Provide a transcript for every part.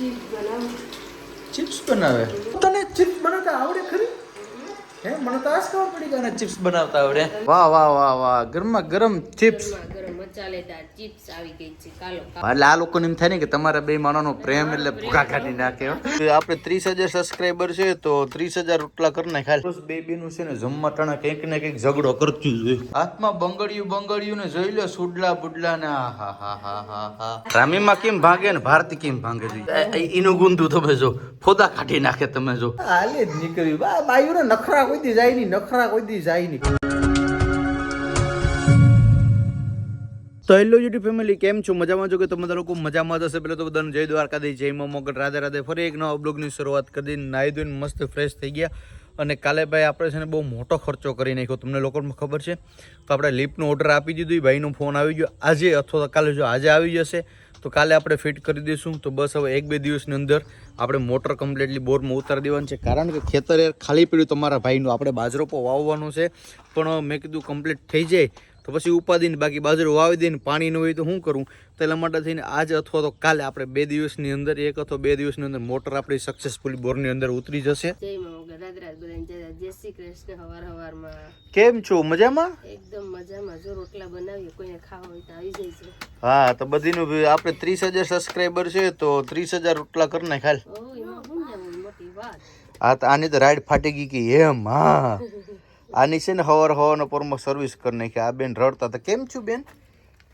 Chips બનાવે? તને chips બનાવતા આવડે ખરી? હે, મને તો આજ ખબર પડી કે ચિપ્સ બનાવતા આવડે. વાહ વાહ વાહ વાહ, ગરમા ગરમ ચિપ્સ. મસાલેદાર ચિપ્સ આવી ગઈ છે. કાલો એટલે આ લોકોને એમ થાય ને કે તમારા બે માણસનો પ્રેમ એટલે ભૂખા કાઢી નાખે હો. આપણે ત્રીસ હજાર સબસ્ક્રાઈબર છે તો ત્રીસ હજાર રોટલા કરી નાખ્યા બે બેનું છે ને જમવા ટાણા કંઈક ને કંઈક ઝઘડો કરતું જ હાથમાં બંગડિયું બંગડિયું ને જોઈ લો સુડલા બુડલા ને હા હા હા હા હા. રામીમાં કેમ ભાંગે ને ભારતી કેમ ભાંગે છે એનું ગુંદુ તમે જો ફોદા કાઢી નાખે તમે જો. હાલે જ નીકળ્યું. બા બાયું ને નખરા કોઈ દી જાય નહીં નખરા કોઈ દી જાય નહીં. તો હેલો યુટ્યુબ ફેમિલી કેમ છો? મજામાં છો કે તમે લોકો મજામાં હશે. પહેલાં તો બધાને જય દ્વારકાધી જય મા મોગલ રાધે રાધે. ફરી એક નવા બ્લોગની શરૂઆત કરી દીધી નાહી ધોઈને મસ્ત ફ્રેશ થઈ ગયા. અને કાલે ભાઈ આપણે છે ને બહુ મોટો ખર્ચો કરી નાખ્યો. તમને લોકોને ખબર છે? તો આપણે લિફ્ટનો ઓર્ડર આપી દીધું. ભાઈનો ફોન આવી ગયો. આજે અથવા તો કાલે જો આજે આવી જશે, તો કાલે આપણે ફિટ કરી દઈશું. તો બસ હવે એક બે દિવસની અંદર આપણે મોટર કમ્પ્લીટલી બોરમાં ઉતારી દેવાનું છે. કારણ કે ખેતર ખાલી પડ્યું તમારા ભાઈનું. આપણે બાજરો વાવવાનું છે. પણ મેં કીધું કમ્પ્લીટ થઈ જાય. તો પછી ઉપાદીને બાકી બાજરો વાવી દઈને પાણી ન હોય તો શું કરું? તો એટલા માટે થઈને આજ અથવા તો કાલે આપણે બે દિવસની અંદર એક અથવા બે દિવસની અંદર મોટર આપણી સક્સેસફુલી બોરની અંદર ઉતરી જશે. કેમ છો? મજામાં? એકદમ મજામાં. જો રોટલા બનાવીએ કોઈને ખાવા હોય તો આવી જાય છે. હા તો બધીનું આપણે ત્રીસ હજાર સબસ્ક્રાઈબર છે તો ત્રીસ હજાર રોટલા કરી નાખ હાલ. ઓ એમાં શું ને મોટી વાત. આ તો આની તો રાઈડ ફાટી ગઈ કે એમ હા આની છે ને હવાર હવાનો પરમો સર્વિસ કરી નાખી આ બેન રડતા હતા. કેમ છું બેન?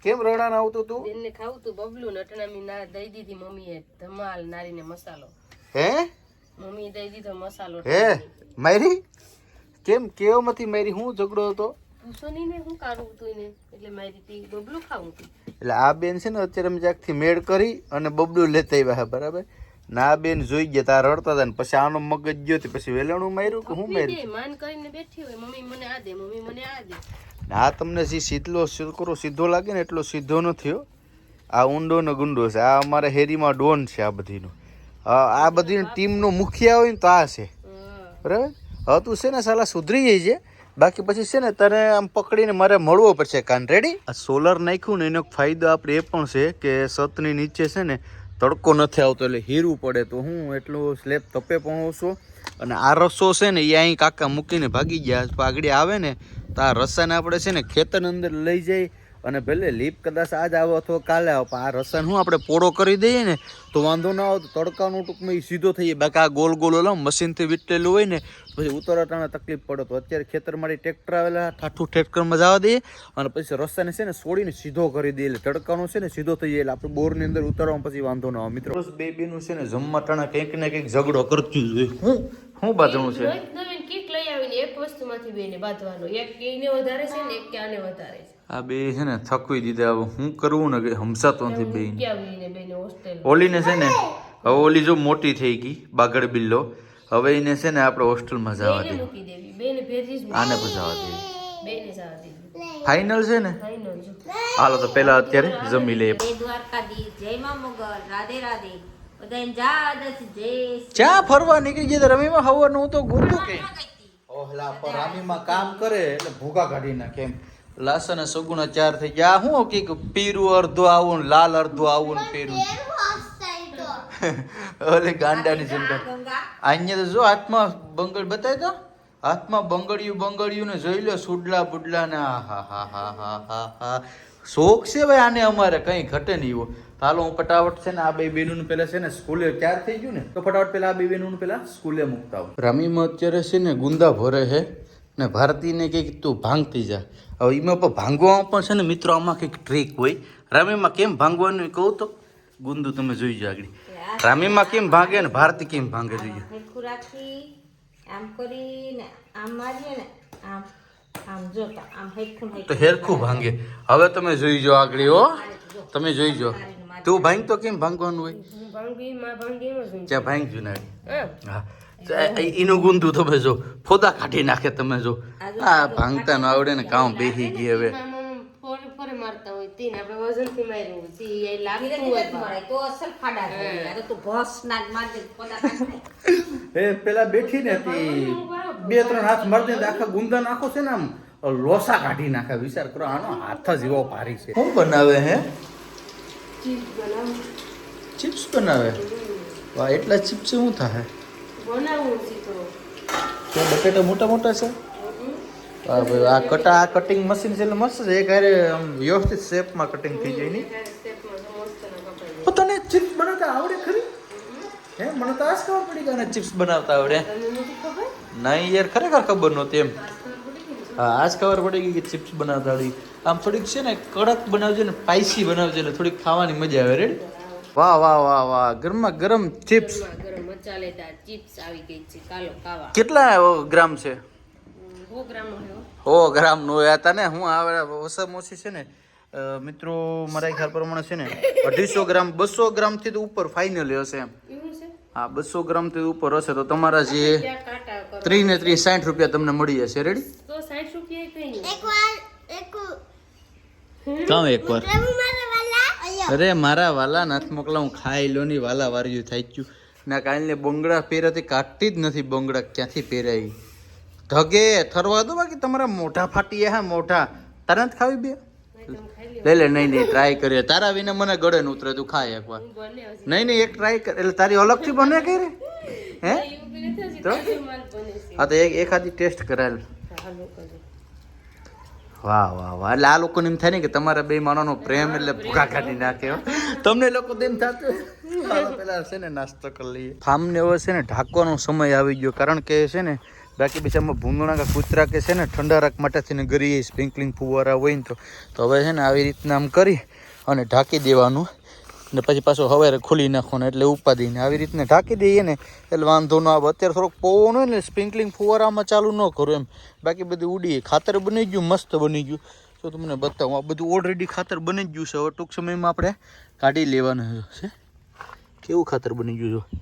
કેમ રડાના આવતું તું? બેનને ખાવું તું બબલું ને અટણામી ના દઈ દીધી મમ્મીએ ધમાલ નારીને મસાલો. હે? મમ્મી દઈ દીધો મસાલો હે? મારી? કેમ કેવમાંથી મારી હું ઝઘડો હતો? પૂછો નહીં ને હું કાઢવું તું ને એટલે મારી તી બબલું ખાવું એટલે આ બેન છે ને અત્યારે અમે જ્યાંથી મેળ કરી અને બબલું લેતા આવ્યા બરાબર? ના બેન જોઈ ગયા તાર રડતા હતા ને પછી આનો મગજ ગયો તે પછી વેલણું માર્યું કે હું માર્યું? માન કરીને બેઠી હોય મમ્મી મને આ દે મમ્મી મને આ દે. આ તમને જે સીધલો છોકરો સીધો લાગે ને એટલો સીધો નથી હો. આ ઊંડો ને ગુંડો છે આ અમારા હેરીમાં ડોન છે આ બધીનો. આ આ બધી ટીમનો મુખિયા હોય ને તો આ છે. બરાબર? હવે તું છે ને સાલા સુધરી જઈ છે બાકી પછી છે ને તને આમ પકડીને મારે મળવો પડશે કાન. રેડી આ સોલર નાખ્યું ને એનો ફાયદો આપણે એ પણ છે કે સતની નીચે છે ને તડકો નથી આવતો એટલે હીરું પડે તો હું એટલું સ્લેબ તપે ઓછો અને આ રસો છે ને એ અહીં કાકા મૂકીને ભાગી ગયા. પાઘડી આવે ને તો આ રસાને આપણે છે ને ખેતરની અંદર લઈ જઈ અને ભલે લીપ કદાચ આજ આવો અથવા કાલે આવે પણ આ રસાયણ શું આપણે પોળો કરી દઈએ ને તો વાંધો ના આવે તો તડકાનું ટૂંકમાં એ સીધો થઈ જાય. બાકી આ ગોલ ગોલ ઓલો મશીનથી વીટેલું હોય ને પછી ઉતરટાને તકલીફ પડે. તો અત્યારે ખેતરમાંથી ટ્રેક્ટર આવેલા ઠાઠું ટ્રેક્ટરમાં જવા દઈએ અને પછી રસ્તાને છે ને છોડીને સીધો કરી દઈએ. એટલે તડકાનો છે ને સીધો થઈ જાય એટલે આપણે બોરની અંદર ઉતારવા પછી વાંધો ના આવે મિત્રો. બે બેનું છે ને જમવા ટાણા કંઈક ને કંઈક ઝઘડો કરતું જ હોય. હું શું બાંધણું છે રોજ નવીન કીટ લઈ આવીને એક બે ને બાંધવાનો. એક કે એને વધારે છે ને એક કે આને વધારે છે. આ બે છે ને થકવી દીધા. હવે હું કરવું ને કે હમસાતો નથી બે ક્યાં આવીને બેને હોસ્ટેલ ઓલીને છે ને હવે ઓલી જો મોટી થઈ ગઈ બાગડ બિલ્લો. હવે એને છે ને આપણે હોસ્ટેલમાં જવા દે મૂકી દેવી. બેને ભેજી જ આને પણ જવા દે બેને જવા દેવી. ફાઇનલ છે ને? ફાઈનલ હાલો તો પેલા અત્યારે જમી લઈએ જય દ્વારકાધીશ જય મા મોગલ રાધે રાધે. બધાને જાદસ જય ચા ફરવા નીકળી ગયા રમીમાં? હવાનું હું તો ગુંડું કે ઓહલા પરામીમાં કામ કરે એટલે ભૂકા કાઢી નાખે એમ. લાસન સગુણ ચાર થઈ ગયા. હું કે પીરું અડધું આવું ને લાલ અડધું આવું ને પીરું. ઓલે ગાંડાની જેમ ગંગા. અહીંયા તો જો હાથમાં બંગડ બતાય તો. હાથમાં બંગડિયું બંગડિયું ને જોઈ લો સુડલા બુડલા ને આહા હા હા હા હા હા હા. શોખ છે ભાઈ આને અમારે કઈ ઘટે નહીં એવો. હાલો હું ફટાફટ છે ને આ બે બેનું પેલા છે ને સ્કૂલે ચાર થઈ ગયું ને તો ફટાફટ પેલા આ બે બેનું પેલા સ્કૂલે મૂકતા આવું. રમીમાં અત્યારે છે ને ગુંદા ભરે છે ને ભારતીને કંઈક તું ભાંગતી જા. હવે એમાં પણ ભાંગવામાં પણ છે ને મિત્રો આમાં કંઈક ટ્રીક હોય. રમીમાં કેમ ભાંગવાનું કહું તો? ગુંદુ તમે જોઈ જાઓ આગળ. રામીમાં કેમ ભાંગે ને ભારતી કેમ ભાંગે જોઈએ? આમ કરીને આમ મારીએ ને આમ. આમ જોતા તો હેરખું ભાંગે. હવે તમે જોઈ જો આગળ હો. તમે જોઈ જો તું ભાંગ તો કેમ? ભાંગવાનું હોય? હું ભાંગી માં ભાંગી એમ જ હું ત્યાં ભાંગ જો નાડી હા. એનું ગુંદુ તમે જો ફોદા કાઢી નાખે તમે જો. આ ભાંગતા ન આવડે ને કામ બેસી ગઈ હવે. પેલા બેઠી ને હતી. બે ત્રણ હાથ મરદે આખા ગુંદા નાખો છે ને આમ. લોસા કાઢી નાખે વિચાર કરો આનો હાથ જ એવો ભારી છે. શું બનાવે હે? ચિપ્સ બનાવે. વાહ એટલા ચિપ્સ શું થાય? તો. બટેટા મોટા મોટા છે? વાહ ભાઈ આ કટા આ કટિંગ મશીન છે એટલે મસ્ત છે. એક હારે આમ વ્યવસ્થિત શેપમાં કટિંગ થઈ જાય નહીં તો મસ્ત ના કપાઈ તો તને ચિપ્સ બનાવતા આવડે ખરી? હે મને તો આજ ખબર પડી કે ચિપ્સ બનાવતા આવડે. નહીં યાર ખરેખર ખબર નહોતી એમ? હા આજ ખબર પડી ગઈ કે ચિપ્સ બનાવતા હતી આમ થોડીક છે ને કડક બનાવજો ને સ્પાઈસી બનાવજો એટલે થોડીક ખાવાની મજા આવે રેડ વાહ વાહ વાહ વાહ ગરમા ગરમ ચિપ્સ કેટલા ગ્રામ છે ઓ ગ્રામ નો હતા ને હું આવે ઓછામાં ઓછી છે ને મિત્રો મારા ખ્યાલ પ્રમાણે છે ને અઢીસો ગ્રામ બસો ગ્રામથી તો ઉપર ફાઇનલી હશે એમ. હા બસો ગ્રામથી ઉપર હશે તો તમારા જે ત્રીસ ને ત્રીસ સાઠ રૂપિયા તમને મળી જશે. રેડી તો સાઠ રૂપિયા કઈ એક. કામ એકવાર? અરે મારા વાલા નાથ મોકલા હું ખાઈ લો ની વાલા વાર્યું થઈ ગયું ના કાલને બંગડા પહેરાથી કાઢતી જ નથી બંગડા ક્યાંથી પહેરાય? ધગે થરવા દો બાકી તમારા મોઢા ફાટી હા મોઢા. તારા ખાવી બે? તમે લે લે નહીં નહીં ટ્રાય કરીએ. તારા વિના મને ગળે ન ઉતરે તું ખાય એકવાર. નહીં નહીં એક ટ્રાય કર. એટલે તારી અલગથી બને કઈ રે? હે? તો? હા તો એક એકાદી ટેસ્ટ કરાયેલ. વાહ વાહ વાહ. એટલે આ લોકોને એમ થાય ને કે તમારા બે માણસનો પ્રેમ એટલે ભૂખા કાઢી નાખે હો. તમને લોકો એમ થતું પેલા છે ને નાસ્તો કરી લઈએ. ફાર્મને હવે છે ને ઢાંકવાનો સમય આવી ગયો. કારણ કે છે ને બાકી બીજામાં ભૂંગણા કે કૂતરા કે છે ને ઠંડા રાખ માટે થઈને ગરીએ સ્પ્રિંકલિંગ ફુવારા હોય ને તો હવે છે ને આવી રીતના આમ કરી અને ઢાંકી દેવાનું. ને પછી પાછો હવારે ખોલી ને એટલે ઉપાદીને આવી રીતના ઢાંકી દઈએ ને, એટલે વાંધો ન આવે. અત્યારે થોડોક પવન હોય ને સ્પ્રિંકલિંગ ફુવારામાં ચાલુ ન કરો એમ. બાકી બધું ઉડીએ. ખાતર બની ગયું, મસ્ત બની ગયું. તો તમને બતાવું, આ બધું ઓલરેડી ખાતર બની ગયું છે. હવે ટૂંક સમયમાં આપણે કાઢી લેવાનું છે. કેવું ખાતર બની ગયું છે?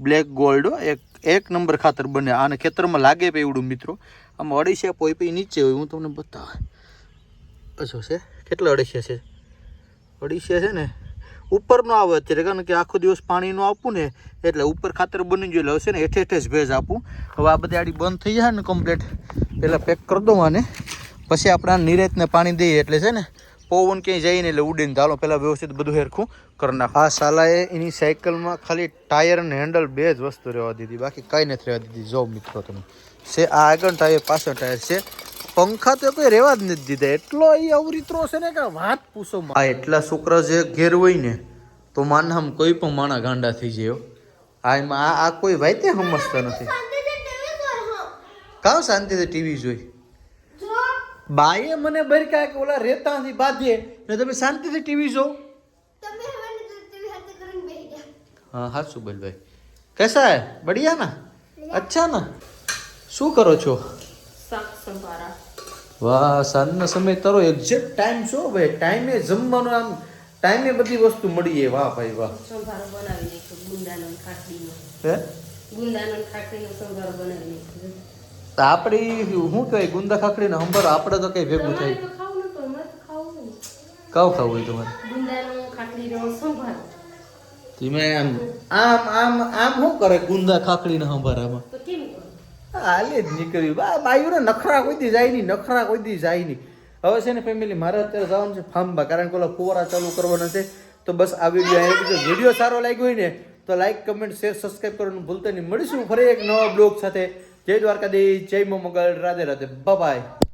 બ્લેક ગોલ્ડ એક એક નંબર ખાતર બને. આને ખેતરમાં લાગે પે એવડું મિત્રો. આમાં અઢીસા પોઈ પી નીચે હોય, હું તમને બતાવ. પછી છે? કેટલા અડીસિયા છે? અઢીસા છે ને ઉપર નો આવે અત્યારે, કારણ કે આખો દિવસ પાણીનું આપવું ને, એટલે ઉપર ખાતર બની ગયું એટલે હશે ને, હેઠે હેઠે જ ભેજ આપું. હવે આ બધી આડી બંધ થઈ જાય ને કમ્પ્લીટ પહેલાં પેક કરી દઉં આને. પછી આપણે નિરેતને પાણી દઈએ, એટલે છે ને, પવન ક્યાંય જાય ને એટલે ઉડીને ચાલો પહેલાં વ્યવસ્થિત બધું હેરખું કરી નાખું. આ સાલાએ એની સાયકલમાં ખાલી ટાયર અને હેન્ડલ બે જ વસ્તુ રહેવા દીધી, બાકી કાંઈ નથી રહેવા દીધી. જો મિત્રો તમે, છે આ આગળ ટાયર, પાછળ ટાયર છે. પંખા તો કોઈ રેવા જ નથી દીધા. એટલો એ અવરિત્રો છે ને કે વાત પૂછો આ એટલા છોકરા જે ઘેર હોય ને તો માનામ કોઈ પણ માણા ગાંડા થઈ જાય આ એમાં આ આ કોઈ વાયતે સમજતા નથી. કાં શાંતિથી ટીવી જોઈ બાએ મને બરકા કે ઓલા રેતાથી બાંધીએ ને તમે શાંતિથી ટીવી જો. હા હા સુબલભાઈ કેસા હે? બઢિયા. ના અચ્છા ના શું કરો છો? વાહ સાંજના સમય તારો એક્ઝેક્ટ ટાઈમ શું ભાઈ ટાઈમે જમવાનું આમ ટાઈમે બધી વસ્તુ મળી જાય વાહ ભાઈ વાહ. સંભારો બનાવી નાખ્યો ગુંદાનો ખાટલીનો. હે? ગુંદાનો ખાટલીનો સંભારો બનાવી નાખ્યો. તો આપણી શું કહેવાય ગુંદા ખાખડી સંભારો આપણે તો કઈ ભેગું થાય. કાવ ખાવું હોય તમારે? ગુંદાનો ખાટલીનો સંભારો. તમે આમ આમ આમ આમ શું કરે ગુંદા ખાખડી ને હંભારામાં તો કેમ કરો હાલે જ નીકળ્યું. બા, બાયુને નખરા કોઈ દી જાય નહીં, નખરા કોઈ દી જાય નહીં. હવે છે ને ફેમિલી મારે અત્યારે જવાનું છે ફાર્મમાં કારણ કે ઓલા ફુવારા ચાલુ કરવાના છે. તો બસ આ વીડિયો વીડિયો સારો લાગ્યો હોય ને, તો લાઈક કમેન્ટ શેર સબસ્ક્રાઈબ કરવાનું ભૂલતા નહીં. મળીશું ફરી એક નવા બ્લોગ સાથે. જય દ્વારકાધીશ, જય મોમગલ રાધે રાધે. બાય